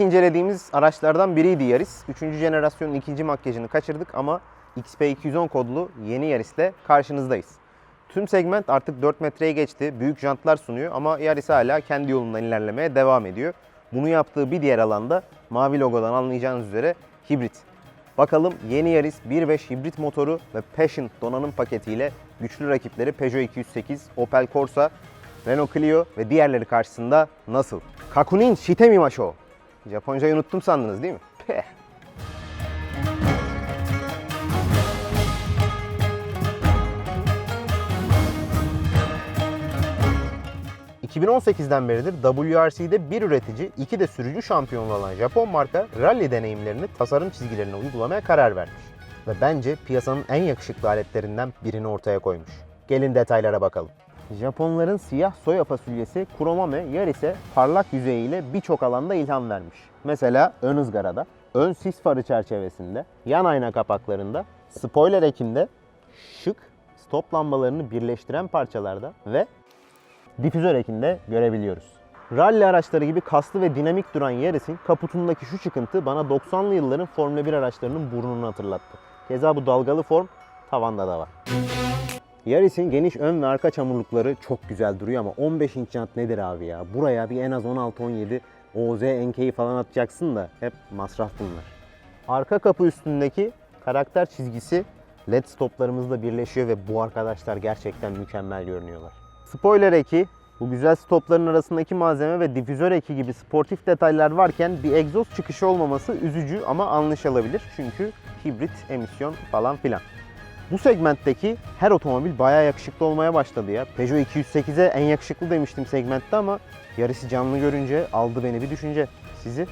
İlk incelediğimiz araçlardan biriydi Yaris. Üçüncü jenerasyonun ikinci makyajını kaçırdık ama XP210 kodlu yeni Yaris'le karşınızdayız. Tüm segment artık 4 metreye geçti. Büyük jantlar sunuyor ama Yaris hala kendi yolundan ilerlemeye devam ediyor. Bunu yaptığı bir diğer alanda mavi logodan anlayacağınız üzere hibrit. Bakalım yeni Yaris 1.5 hibrit motoru ve Passion donanım paketiyle güçlü rakipleri Peugeot 208, Opel Corsa, Renault Clio ve diğerleri karşısında nasıl? Kakunin shitemi masho. Japoncayı unuttum sandınız değil mi? Peh. 2018'den beridir WRC'de bir üretici, iki de sürücü şampiyonu olan Japon marka rally deneyimlerini tasarım çizgilerine uygulamaya karar vermiş. Ve bence piyasanın en yakışıklı aletlerinden birini ortaya koymuş. Gelin detaylara bakalım. Japonların siyah soya fasulyesi Kuromame Yaris'e parlak yüzeyiyle birçok alanda ilham vermiş. Mesela ön ızgarada, ön sis farı çerçevesinde, yan ayna kapaklarında, spoiler ekinde, şık stop lambalarını birleştiren parçalarda ve difüzör ekinde görebiliyoruz. Rally araçları gibi kaslı ve dinamik duran Yaris'in kaputundaki şu çıkıntı bana 90'lı yılların Formula 1 araçlarının burnunu hatırlattı. Keza bu dalgalı form tavanda da var. Yaris'in geniş ön ve arka çamurlukları çok güzel duruyor ama 15 inç jant nedir abi ya? Buraya bir en az 16-17 OZ NK'yi falan atacaksın da hep masraf bunlar. Arka kapı üstündeki karakter çizgisi LED stoplarımızla birleşiyor ve bu arkadaşlar gerçekten mükemmel görünüyorlar. Spoiler eki, bu güzel stopların arasındaki malzeme ve difüzör eki gibi sportif detaylar varken bir egzoz çıkışı olmaması üzücü ama anlaşılabilir. Çünkü hibrit, emisyon falan filan. Bu segmentteki her otomobil bayağı yakışıklı olmaya başladı ya. Peugeot 208'e en yakışıklı demiştim segmentte ama yarısı canlı görünce aldı beni bir düşünce. Sizi?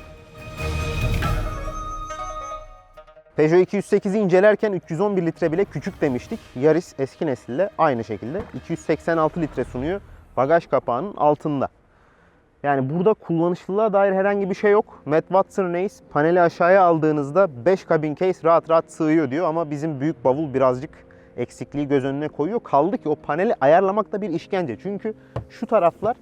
Peugeot 208'i incelerken 311 litre bile küçük demiştik. Yaris eski nesille aynı şekilde 286 litre sunuyor bagaj kapağının altında. Yani burada kullanışlılığa dair herhangi bir şey yok. Matt Watson Race paneli aşağıya aldığınızda 5 kabin case rahat rahat sığıyor diyor ama bizim büyük bavul birazcık eksikliği göz önüne koyuyor. Kaldı ki o paneli ayarlamak da bir işkence. Çünkü şu taraflar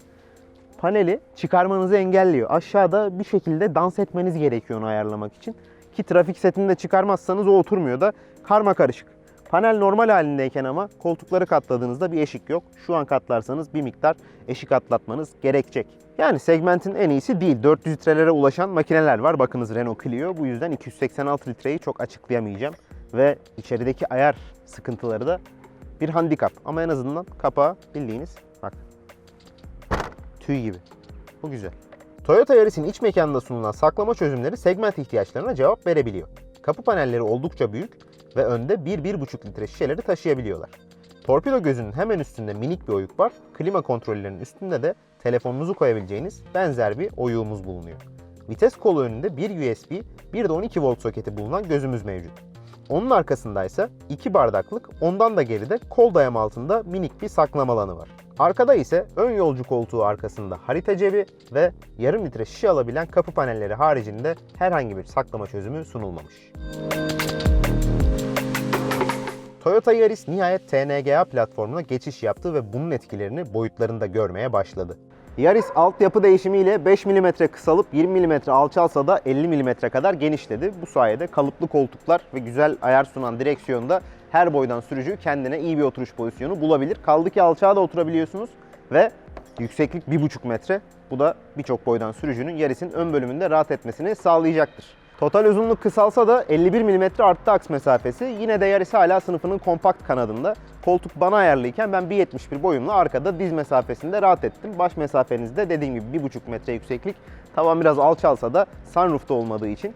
paneli çıkarmanızı engelliyor. Aşağıda bir şekilde dans etmeniz gerekiyor onu ayarlamak için. Ki trafik setini de çıkarmazsanız o oturmuyor da karma karışık. Panel normal halindeyken ama koltukları katladığınızda bir eşik yok. Şu an katlarsanız bir miktar eşik atlatmanız gerekecek. Yani segmentin en iyisi değil. 400 litrelere ulaşan makineler var. Bakınız Renault Clio. Bu yüzden 286 litreyi çok açıklayamayacağım. Ve içerideki ayar sıkıntıları da bir handikap. Ama en azından kapağı bildiğiniz bak tüy gibi. Bu güzel. Toyota Yaris'in iç mekanında sunulan saklama çözümleri segment ihtiyaçlarına cevap verebiliyor. Kapı panelleri oldukça büyük ve önde 1-1,5 litre şişeleri taşıyabiliyorlar. Torpido gözünün hemen üstünde minik bir oyuk var. Klima kontrollerinin üstünde de telefonunuzu koyabileceğiniz benzer bir oyuğumuz bulunuyor. Vites kolu önünde bir USB, bir de 12 volt soketi bulunan gözümüz mevcut. Onun arkasındaysa iki bardaklık, ondan da geride kol dayam altında minik bir saklama alanı var. Arkada ise ön yolcu koltuğu arkasında harita cebi ve yarım litre şişe alabilen kapı panelleri haricinde herhangi bir saklama çözümü sunulmamış. Toyota Yaris nihayet TNGA platformuna geçiş yaptı ve bunun etkilerini boyutlarında görmeye başladı. Yaris altyapı değişimiyle 5 mm kısalıp 20 mm alçalsa da 50 mm kadar genişledi. Bu sayede kalıplı koltuklar ve güzel ayar sunan direksiyonda her boydan sürücü kendine iyi bir oturuş pozisyonu bulabilir. Kaldı ki alçağa da oturabiliyorsunuz ve yükseklik 1,5 metre. Bu da birçok boydan sürücünün Yaris'in ön bölümünde rahat etmesini sağlayacaktır. Total uzunluk kısalsa da 51 mm arttı aks mesafesi. Yine de Yaris hala sınıfının kompakt kanadında. Koltuk bana ayarlıyken ben 1.71 boyumla arkada diz mesafesinde rahat ettim. Baş mesafenizde dediğim gibi 1.5 metre yükseklik. Tavan biraz alçalsa da sunroofta olmadığı için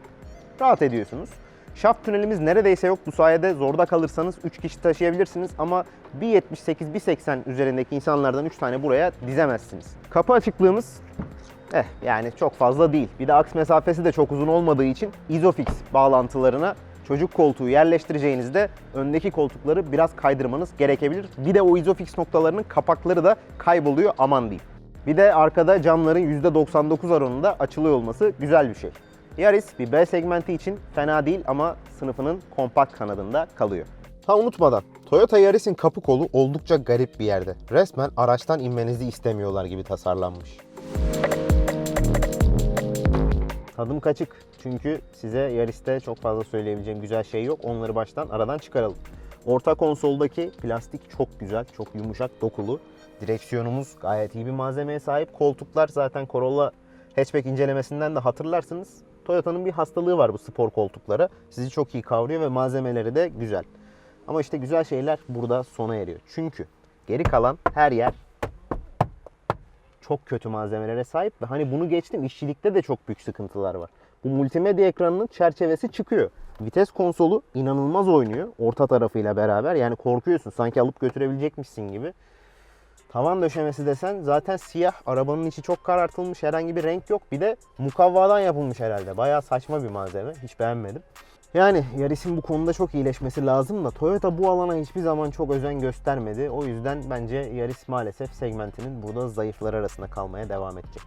rahat ediyorsunuz. Şaft tünelimiz neredeyse yok. Bu sayede zorda kalırsanız 3 kişi taşıyabilirsiniz ama 1.78-1.80 üzerindeki insanlardan 3 tane buraya dizemezsiniz. Kapı açıklığımız Eh yani çok fazla değil. Bir de aks mesafesi de çok uzun olmadığı için Isofix bağlantılarına çocuk koltuğu yerleştireceğinizde öndeki koltukları biraz kaydırmanız gerekebilir. Bir de o Isofix noktalarının kapakları da kayboluyor aman diyeyim. Bir de arkada camların %99 oranında açılıyor olması güzel bir şey. Yaris bir B segmenti için fena değil ama sınıfının kompakt kanadında kalıyor. Ha unutmadan Toyota Yaris'in kapı kolu oldukça garip bir yerde. Resmen araçtan inmenizi istemiyorlar gibi tasarlanmış. Tadım kaçık. Çünkü size Yaris'te çok fazla söyleyebileceğim güzel şey yok. Onları baştan aradan çıkaralım. Orta konsoldaki plastik çok güzel, çok yumuşak, dokulu. Direksiyonumuz gayet iyi bir malzemeye sahip. Koltuklar zaten Corolla hatchback incelemesinden de hatırlarsınız. Toyota'nın bir hastalığı var bu spor koltuklara. Sizi çok iyi kavruyor ve malzemeleri de güzel. Ama işte güzel şeyler burada sona eriyor. Çünkü geri kalan her yer çok kötü malzemelere sahip ve hani bunu geçtim işçilikte de çok büyük sıkıntılar var. Bu multimedya ekranının çerçevesi çıkıyor. Vites konsolu inanılmaz oynuyor orta tarafıyla beraber. Yani korkuyorsun sanki alıp götürebilecekmişsin gibi. Tavan döşemesi desen zaten siyah. Arabanın içi çok karartılmış. Herhangi bir renk yok. Bir de mukavvadan yapılmış herhalde. Bayağı saçma bir malzeme. Hiç beğenmedim. Yani Yaris'in bu konuda çok iyileşmesi lazım da Toyota bu alana hiçbir zaman çok özen göstermedi. O yüzden bence Yaris maalesef segmentinin burada zayıflar arasında kalmaya devam edecek.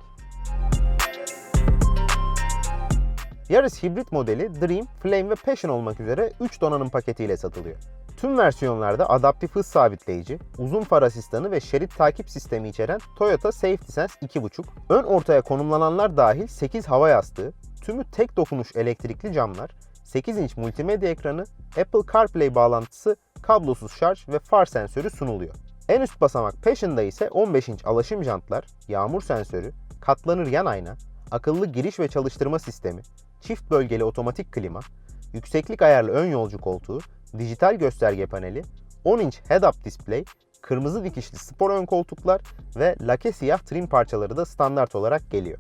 Yaris hibrit modeli Dream, Flame ve Passion olmak üzere 3 donanım paketiyle satılıyor. Tüm versiyonlarda adaptif hız sabitleyici, uzun far asistanı ve şerit takip sistemi içeren Toyota Safety Sense 2.5, ön ortaya konumlananlar dahil 8 hava yastığı, tümü tek dokunuş elektrikli camlar, 8 inç multimedya ekranı, Apple CarPlay bağlantısı, kablosuz şarj ve far sensörü sunuluyor. En üst basamak Passion'da ise 15 inç alaşım jantlar, yağmur sensörü, katlanır yan ayna, akıllı giriş ve çalıştırma sistemi, çift bölgeli otomatik klima, yükseklik ayarlı ön yolcu koltuğu, dijital gösterge paneli, 10 inç head-up display, kırmızı dikişli spor ön koltuklar ve lake siyah trim parçaları da standart olarak geliyor.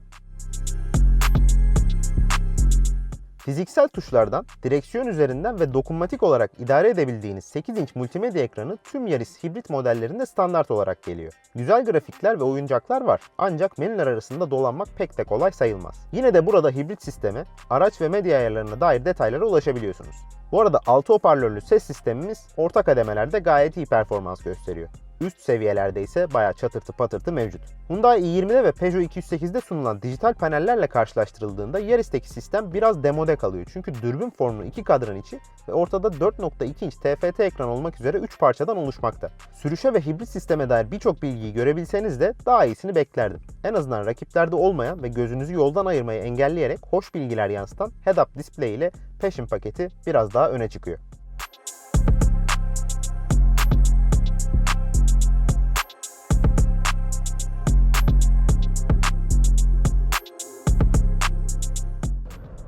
Fiziksel tuşlardan, direksiyon üzerinden ve dokunmatik olarak idare edebildiğiniz 8 inç multimedya ekranı tüm Yaris hibrit modellerinde standart olarak geliyor. Güzel grafikler ve oyuncaklar var ancak menüler arasında dolanmak pek de kolay sayılmaz. Yine de burada hibrit sisteme, araç ve medya ayarlarına dair detaylara ulaşabiliyorsunuz. Bu arada 6 hoparlörlü ses sistemimiz orta kademelerde gayet iyi performans gösteriyor. Üst seviyelerde ise bayağı çatırtı patırtı mevcut. Hyundai i20'de ve Peugeot 208'de sunulan dijital panellerle karşılaştırıldığında Yaris'teki sistem biraz demode kalıyor. Çünkü dürbün formlu iki kadran içi ve ortada 4.2 inç TFT ekran olmak üzere 3 parçadan oluşmakta. Sürüşe ve hibrit sisteme dair birçok bilgiyi görebilseniz de daha iyisini beklerdim. En azından rakiplerde olmayan ve gözünüzü yoldan ayırmayı engelleyerek hoş bilgiler yansıtan head-up display ile Passion paketi biraz daha öne çıkıyor.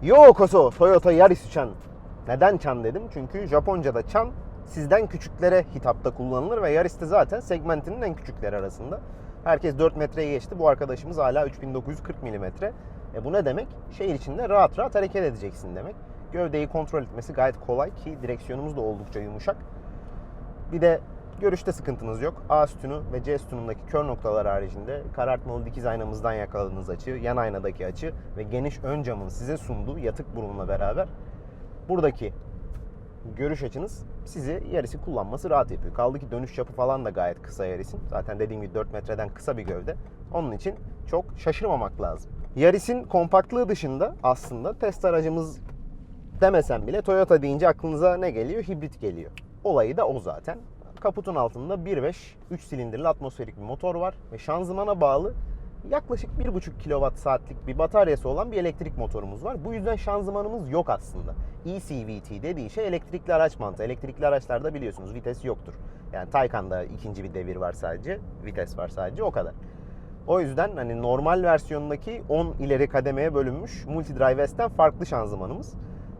Yokoso Toyota Yaris Chan. Neden Chan dedim? Çünkü Japonca'da Chan sizden küçüklere hitapta kullanılır ve Yaris de zaten segmentinin en küçükleri arasında. Herkes 4 metreye geçti. Bu arkadaşımız hala 3940 mm. E bu ne demek? Şehir içinde rahat rahat hareket edeceksin demek. Gövdeyi kontrol etmesi gayet kolay ki direksiyonumuz da oldukça yumuşak. Bir de görüşte sıkıntınız yok. A sütunu ve C sütunundaki kör noktalar haricinde karartmalı dikiz aynamızdan yakaladığınız açı, yan aynadaki açı ve geniş ön camın size sunduğu yatık burunla beraber buradaki görüş açınız sizi yarısı kullanması rahat yapıyor. Kaldı ki dönüş çapı falan da gayet kısa yarısın. Zaten dediğim gibi 4 metreden kısa bir gövde. Onun için çok şaşırmamak lazım. Yaris'in kompaktlığı dışında aslında test aracımız demesem bile Toyota deyince aklınıza ne geliyor? Hibrit geliyor. Olayı da o zaten. Kaputun altında 1.5 3 silindirli atmosferik bir motor var ve şanzımana bağlı yaklaşık 1.5 kWh saatlik bir bataryası olan bir elektrik motorumuz var. Bu yüzden şanzımanımız yok aslında. ECVT dediği şey elektrikli araç mantığı. Elektrikli araçlarda biliyorsunuz vites yoktur. Yani Taycan'da ikinci bir devir var sadece. Vites var sadece o kadar. O yüzden hani normal versiyonundaki 10 ileri kademeye bölünmüş Multidrive S'ten farklı şanzımanımız.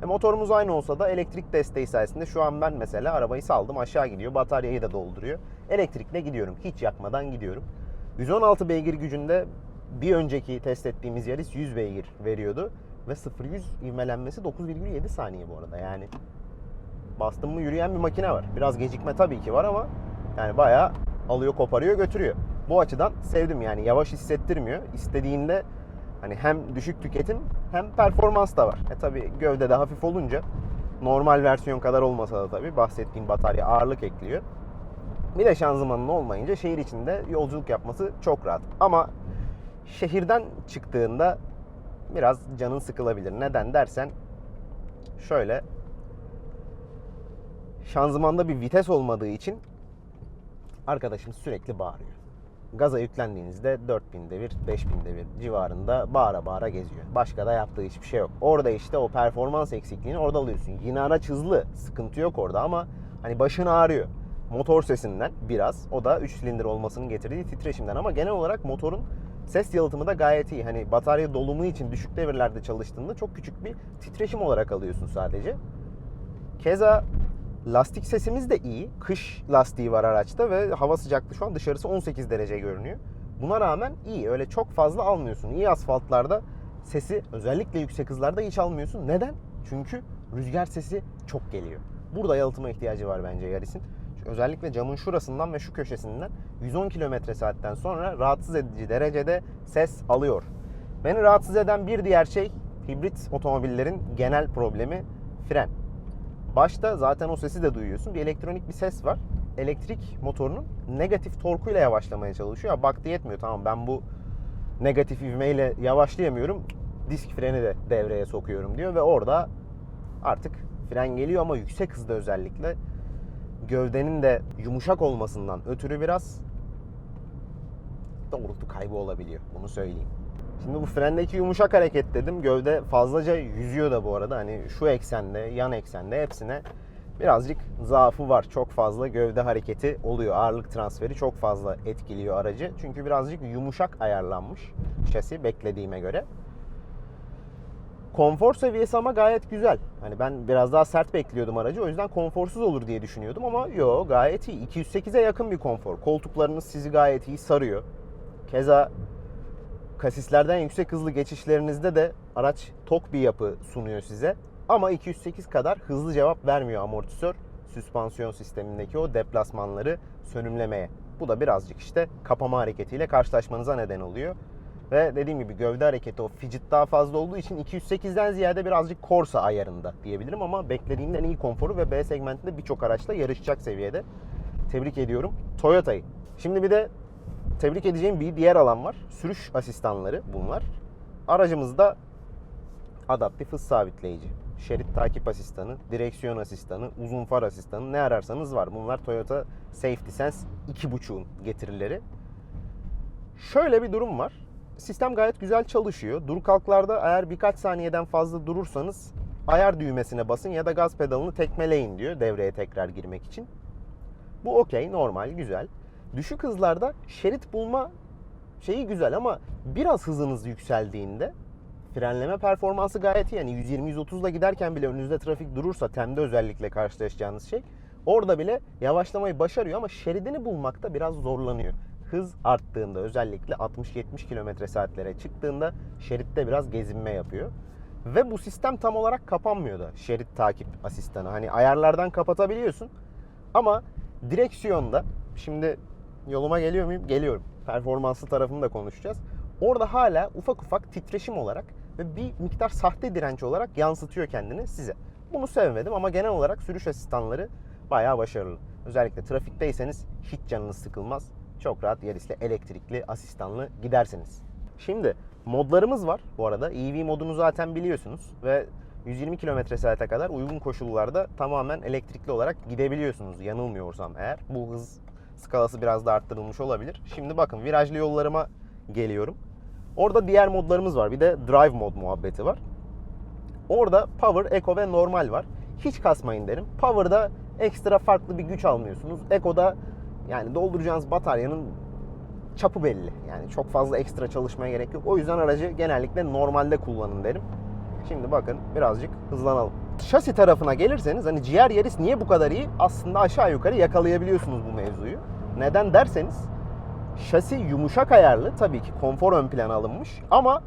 E, motorumuz aynı olsa da elektrik desteği sayesinde şu an ben mesela arabayı saldım aşağı gidiyor. Bataryayı da dolduruyor. Elektrikle gidiyorum. Hiç yakmadan gidiyorum. 116 beygir gücünde bir önceki test ettiğimiz Yaris 100 beygir veriyordu. Ve 0-100 ivmelenmesi 9,7 saniye bu arada. Yani bastım mı yürüyen bir makine var. Biraz gecikme tabii ki var ama yani bayağı alıyor koparıyor götürüyor. Bu açıdan sevdim yani yavaş hissettirmiyor. İstediğinde hani hem düşük tüketim hem performans da var. E tabi gövde de hafif olunca normal versiyon kadar olmasa da tabi bahsettiğim batarya ağırlık ekliyor. Bir de şanzımanın olmayınca şehir içinde yolculuk yapması çok rahat. Ama şehirden çıktığında biraz canın sıkılabilir. Neden dersen şöyle şanzımanda bir vites olmadığı için arkadaşım sürekli bağırıyor. Gaza yüklendiğinizde 4000 devir, 5000 devir civarında bağıra bağıra geziyor. Başka da yaptığı hiçbir şey yok. Orada işte o performans eksikliğini orada alıyorsun. Yine araç hızlı, sıkıntı yok orada ama hani başın ağrıyor. Motor sesinden biraz. O da 3 silindir olmasının getirdiği titreşimden ama genel olarak motorun ses yalıtımı da gayet iyi. Hani batarya dolumu için düşük devirlerde çalıştığında çok küçük bir titreşim olarak alıyorsun sadece. Keza lastik sesimiz de iyi. Kış lastiği var araçta ve hava sıcaklığı şu an dışarısı 18 derece görünüyor. Buna rağmen iyi. Öyle çok fazla almıyorsun. İyi asfaltlarda sesi özellikle yüksek hızlarda hiç almıyorsun. Neden? Çünkü rüzgar sesi çok geliyor. Burada yalıtıma ihtiyacı var bence Yaris'in. Özellikle camın şurasından ve şu köşesinden 110 km saatten sonra rahatsız edici derecede ses alıyor. Beni rahatsız eden bir diğer şey hibrit otomobillerin genel problemi fren. Başta zaten o sesi de duyuyorsun. Bir elektronik bir ses var. Elektrik motorunun negatif torkuyla yavaşlamaya çalışıyor. Ya baktı yetmiyor tamam ben bu negatif ivmeyle yavaşlayamıyorum. Disk freni de devreye sokuyorum diyor ve orada artık fren geliyor ama yüksek hızda özellikle gövdenin de yumuşak olmasından ötürü biraz doğrultu kaybı olabiliyor. Bunu söyleyeyim. Şimdi bu frendeki yumuşak hareket dedim. Gövde fazlaca yüzüyor da bu arada. Hani şu eksende, yan eksende hepsine birazcık zaafı var. Çok fazla gövde hareketi oluyor. Ağırlık transferi çok fazla etkiliyor aracı. Çünkü birazcık yumuşak ayarlanmış şasi beklediğime göre. Konfor seviyesi ama gayet güzel. Hani ben biraz daha sert bekliyordum aracı. O yüzden konforsuz olur diye düşünüyordum ama yo gayet iyi. 208'e yakın bir konfor. Koltuklarınız sizi gayet iyi sarıyor. Keza kasislerden yüksek hızlı geçişlerinizde de araç tok bir yapı sunuyor size. Ama 208 kadar hızlı cevap vermiyor amortisör süspansiyon sistemindeki o deplasmanları sönümlemeye. Bu da birazcık işte kapama hareketiyle karşılaşmanıza neden oluyor. Ve dediğim gibi gövde hareketi o fidget daha fazla olduğu için 208'den ziyade birazcık Corsa ayarında diyebilirim ama beklediğimden iyi konforu ve B segmentinde birçok araçla yarışacak seviyede. Tebrik ediyorum Toyota'yı. Şimdi bir de tebrik edeceğim bir diğer alan var. Sürüş asistanları bunlar. Aracımızda adaptif hız sabitleyici, şerit takip asistanı, direksiyon asistanı, uzun far asistanı ne ararsanız var. Bunlar Toyota Safety Sense 2.5'un getirileri. Şöyle bir durum var. Sistem gayet güzel çalışıyor. Dur kalklarda eğer birkaç saniyeden fazla durursanız ayar düğmesine basın ya da gaz pedalını tekmeleyin diyor devreye tekrar girmek için. Bu okey, normal, güzel. Düşük hızlarda şerit bulma şeyi güzel ama biraz hızınız yükseldiğinde frenleme performansı gayet iyi. Yani 120-130 ile giderken bile önünüzde trafik durursa temde özellikle karşılaşacağınız şey orada bile yavaşlamayı başarıyor ama şeridini bulmakta biraz zorlanıyor. Hız arttığında özellikle 60-70 km saatlere çıktığında şeritte biraz gezinme yapıyor. Ve bu sistem tam olarak kapanmıyor da şerit takip asistanı. Hani ayarlardan kapatabiliyorsun ama direksiyonda şimdi yoluma geliyor muyum? Geliyorum. Performanslı tarafını da konuşacağız. Orada hala ufak ufak titreşim olarak ve bir miktar sahte direnç olarak yansıtıyor kendini size. Bunu sevmedim ama genel olarak sürüş asistanları bayağı başarılı. Özellikle trafikteyseniz hiç canınız sıkılmaz. Çok rahat Yaris'le elektrikli asistanlı gidersiniz. Şimdi modlarımız var bu arada. EV modunu zaten biliyorsunuz ve 120 km saate kadar uygun koşullarda tamamen elektrikli olarak gidebiliyorsunuz yanılmıyorsam eğer. Bu hız skalası biraz da arttırılmış olabilir. Şimdi bakın virajlı yollarıma geliyorum. Orada diğer modlarımız var. Bir de drive mod muhabbeti var. Orada power, eco ve normal var. Hiç kasmayın derim. Power'da ekstra farklı bir güç almıyorsunuz. Eco'da yani dolduracağınız bataryanın çapı belli. Yani çok fazla ekstra çalışmaya gerek yok. O yüzden aracı genellikle normalde kullanın derim. Şimdi bakın birazcık hızlanalım. Şasi tarafına gelirseniz hani GR Yaris niye bu kadar iyi? Aslında aşağı yukarı yakalayabiliyorsunuz bu mevzuyu. Neden derseniz şasi yumuşak ayarlı. Tabii ki konfor ön plana alınmış ama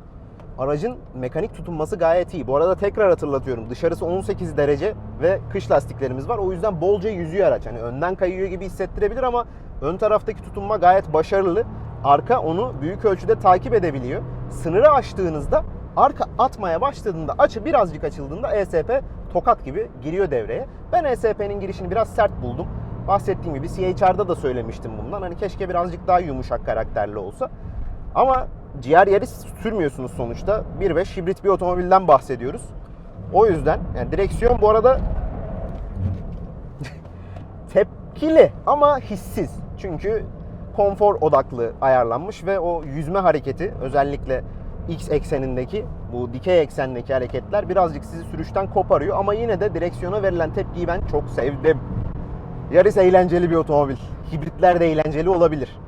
aracın mekanik tutunması gayet iyi. Bu arada tekrar hatırlatıyorum. Dışarısı 18 derece ve kış lastiklerimiz var. O yüzden bolca yüzüyor araç. Hani önden kayıyor gibi hissettirebilir ama ön taraftaki tutunma gayet başarılı. Arka onu büyük ölçüde takip edebiliyor. Sınırı aştığınızda arka atmaya başladığında açı birazcık açıldığında ESP tokat gibi giriyor devreye. Ben ESP'nin girişini biraz sert buldum. Bahsettiğim gibi CHR'da da söylemiştim bundan. Hani keşke birazcık daha yumuşak karakterli olsa. Ama GR Yaris sürmüyorsunuz sonuçta. 1.5 hibrit bir otomobilden bahsediyoruz. O yüzden yani direksiyon bu arada tepkili ama hissiz. Çünkü konfor odaklı ayarlanmış ve o yüzme hareketi özellikle X eksenindeki bu dikey eksendeki hareketler birazcık sizi sürüşten koparıyor ama yine de direksiyona verilen tepkiyi ben çok sevdim. Yaris eğlenceli bir otomobil. Hibritler de eğlenceli olabilir.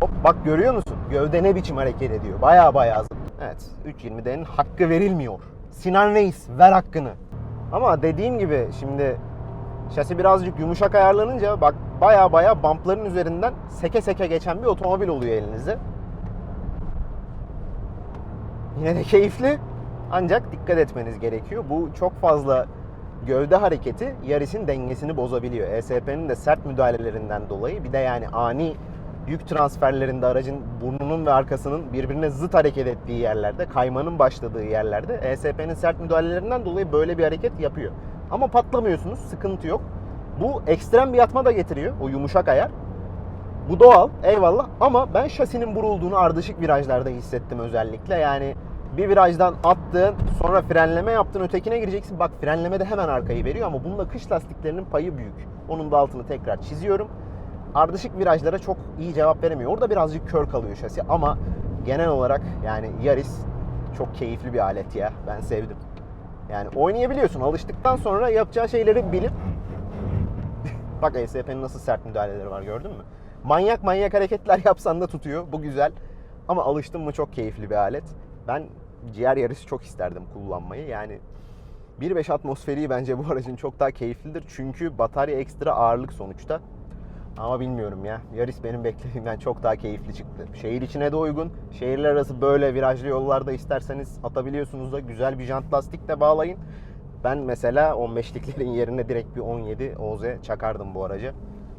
Hop bak görüyor musun? Gövde ne biçim hareket ediyor. Baya baya zıt. Evet 320'denin hakkı verilmiyor. Sinan Reis ver hakkını. Ama dediğim gibi şimdi şasi birazcık yumuşak ayarlanınca bak baya baya bumpların üzerinden seke seke geçen bir otomobil oluyor elinize. Yine de keyifli. Ancak dikkat etmeniz gerekiyor. Bu çok fazla gövde hareketi Yaris'in dengesini bozabiliyor. ESP'nin de sert müdahalelerinden dolayı bir de yani ani yük transferlerinde aracın burnunun ve arkasının birbirine zıt hareket ettiği yerlerde, kaymanın başladığı yerlerde ESP'nin sert müdahalelerinden dolayı böyle bir hareket yapıyor. Ama patlamıyorsunuz, sıkıntı yok. Bu ekstrem bir yatma da getiriyor, o yumuşak ayar. Bu doğal, eyvallah ama ben şasinin burulduğunu ardışık virajlarda hissettim özellikle. Yani bir virajdan attın, sonra frenleme yaptın, ötekine gireceksin. Bak frenleme de hemen arkayı veriyor ama bunda kış lastiklerinin payı büyük. Onun da altını tekrar çiziyorum. Ardışık virajlara çok iyi cevap veremiyor. Orada birazcık kör kalıyor şasi ama genel olarak yani Yaris çok keyifli bir alet ya. Ben sevdim. Yani oynayabiliyorsun. Alıştıktan sonra yapacağı şeyleri bilip Bak ESP'nin nasıl sert müdahaleleri var gördün mü? Manyak manyak hareketler yapsan da tutuyor. Bu güzel. Ama alıştım mı çok keyifli bir alet. Ben ciğer yarısı çok isterdim kullanmayı. Yani 1.5 atmosferi bence bu aracın çok daha keyiflidir. Çünkü batarya ekstra ağırlık sonuçta. Ama bilmiyorum ya. Yaris benim beklediğimden çok daha keyifli çıktı. Şehir içine de uygun. Şehirler arası böyle virajlı yollarda isterseniz atabiliyorsunuz da güzel bir jant lastik de bağlayın. Ben mesela 15'liklerin yerine direkt bir 17 OZ çakardım bu araca.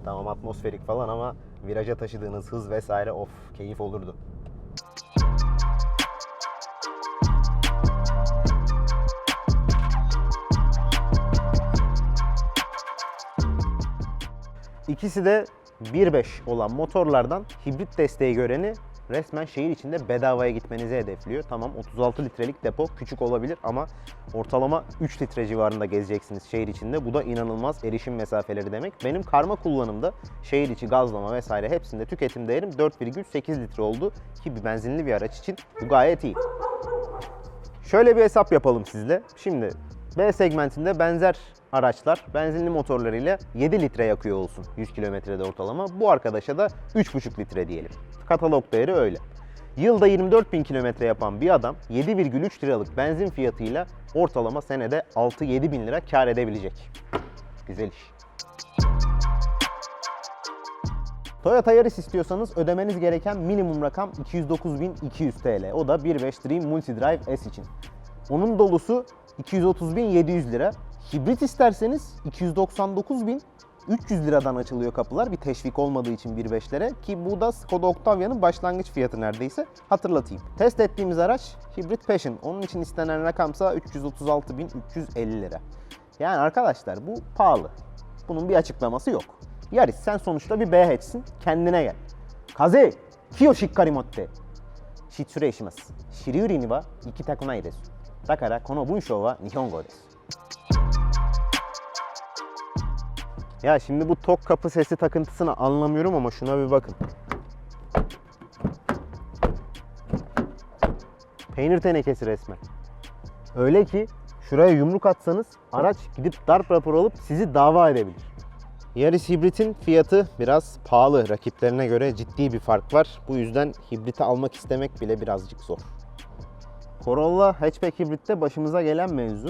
Tamam atmosferik falan ama viraja taşıdığınız hız vesaire of keyif olurdu. İkisi de 1.5 olan motorlardan hibrit desteği göreni resmen şehir içinde bedavaya gitmenizi hedefliyor. Tamam 36 litrelik depo küçük olabilir ama ortalama 3 litre civarında gezeceksiniz şehir içinde. Bu da inanılmaz erişim mesafeleri demek. Benim karma kullanımda şehir içi gazlama vesaire hepsinde tüketim değerim 4,8 litre oldu ki bir benzinli bir araç için bu gayet iyi. Şöyle bir hesap yapalım sizle. Şimdi B segmentinde benzer araçlar benzinli motorlarıyla 7 litre yakıyor olsun 100 kilometrede ortalama. Bu arkadaşa da 3,5 litre diyelim. Katalog değeri öyle. Yılda 24 bin kilometre yapan bir adam 7,3 liralık benzin fiyatıyla ortalama senede 6-7 bin lira kar edebilecek. Güzel iş. Toyota Yaris istiyorsanız ödemeniz gereken minimum rakam 209.200 TL. O da 1.5 Dream Multidrive S için. Onun dolusu 230.700 lira. Hibrit isterseniz 299.300 liradan açılıyor kapılar bir teşvik olmadığı için 1.5'lere ki bu da Skoda Octavia'nın başlangıç fiyatı neredeyse hatırlatayım. Test ettiğimiz araç Hibrit Passion. Onun için istenen rakamsa 336.350 lira. Yani arkadaşlar bu pahalı. Bunun bir açıklaması yok. Yaris sen sonuçta bir BH'sin kendine gel. Kaze, kiyo shikkari motte. Shitsure ishimasu. Shiriuri ni wa ikitaku nai desu. Dakara kono bunshou wa nihongo desu. Ya şimdi bu tok kapı sesi takıntısını anlamıyorum ama şuna bir bakın. Peynir tenekesi resmen. Öyle ki şuraya yumruk atsanız araç gidip darp raporu alıp sizi dava edebilir. Yaris hibritin fiyatı biraz pahalı. Rakiplerine göre ciddi bir fark var. Bu yüzden hibriti almak istemek bile birazcık zor. Corolla hatchback hibritte başımıza gelen mevzu.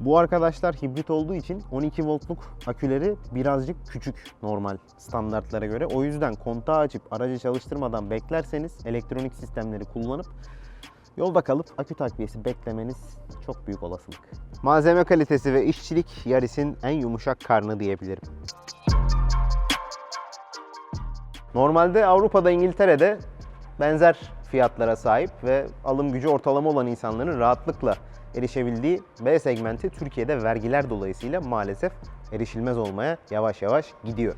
Bu arkadaşlar hibrit olduğu için 12 voltluk aküleri birazcık küçük normal standartlara göre. O yüzden kontağı açıp aracı çalıştırmadan beklerseniz elektronik sistemleri kullanıp yolda kalıp akü takviyesi beklemeniz çok büyük olasılık. Malzeme kalitesi ve işçilik Yaris'in en yumuşak karnı diyebilirim. Normalde Avrupa'da, İngiltere'de benzer fiyatlara sahip ve alım gücü ortalama olan insanların rahatlıkla erişebildiği B segmenti Türkiye'de vergiler dolayısıyla maalesef erişilmez olmaya yavaş yavaş gidiyor.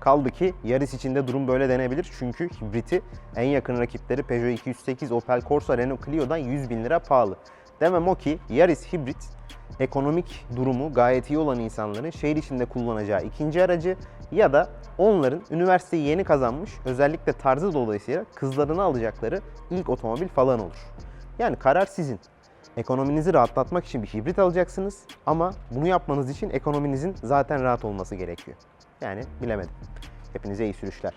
Kaldı ki Yaris içinde durum böyle denebilir çünkü hibriti en yakın rakipleri Peugeot 208, Opel Corsa, Renault Clio'dan 100 bin lira pahalı. Demem o ki Yaris hibrit ekonomik durumu gayet iyi olan insanların şehir içinde kullanacağı ikinci aracı ya da onların üniversiteyi yeni kazanmış, özellikle tarzı dolayısıyla kızlarını alacakları ilk otomobil falan olur. Yani karar sizin. Ekonominizi rahatlatmak için bir hibrit alacaksınız ama bunu yapmanız için ekonominizin zaten rahat olması gerekiyor. Yani bilemedim. Hepinize iyi sürüşler.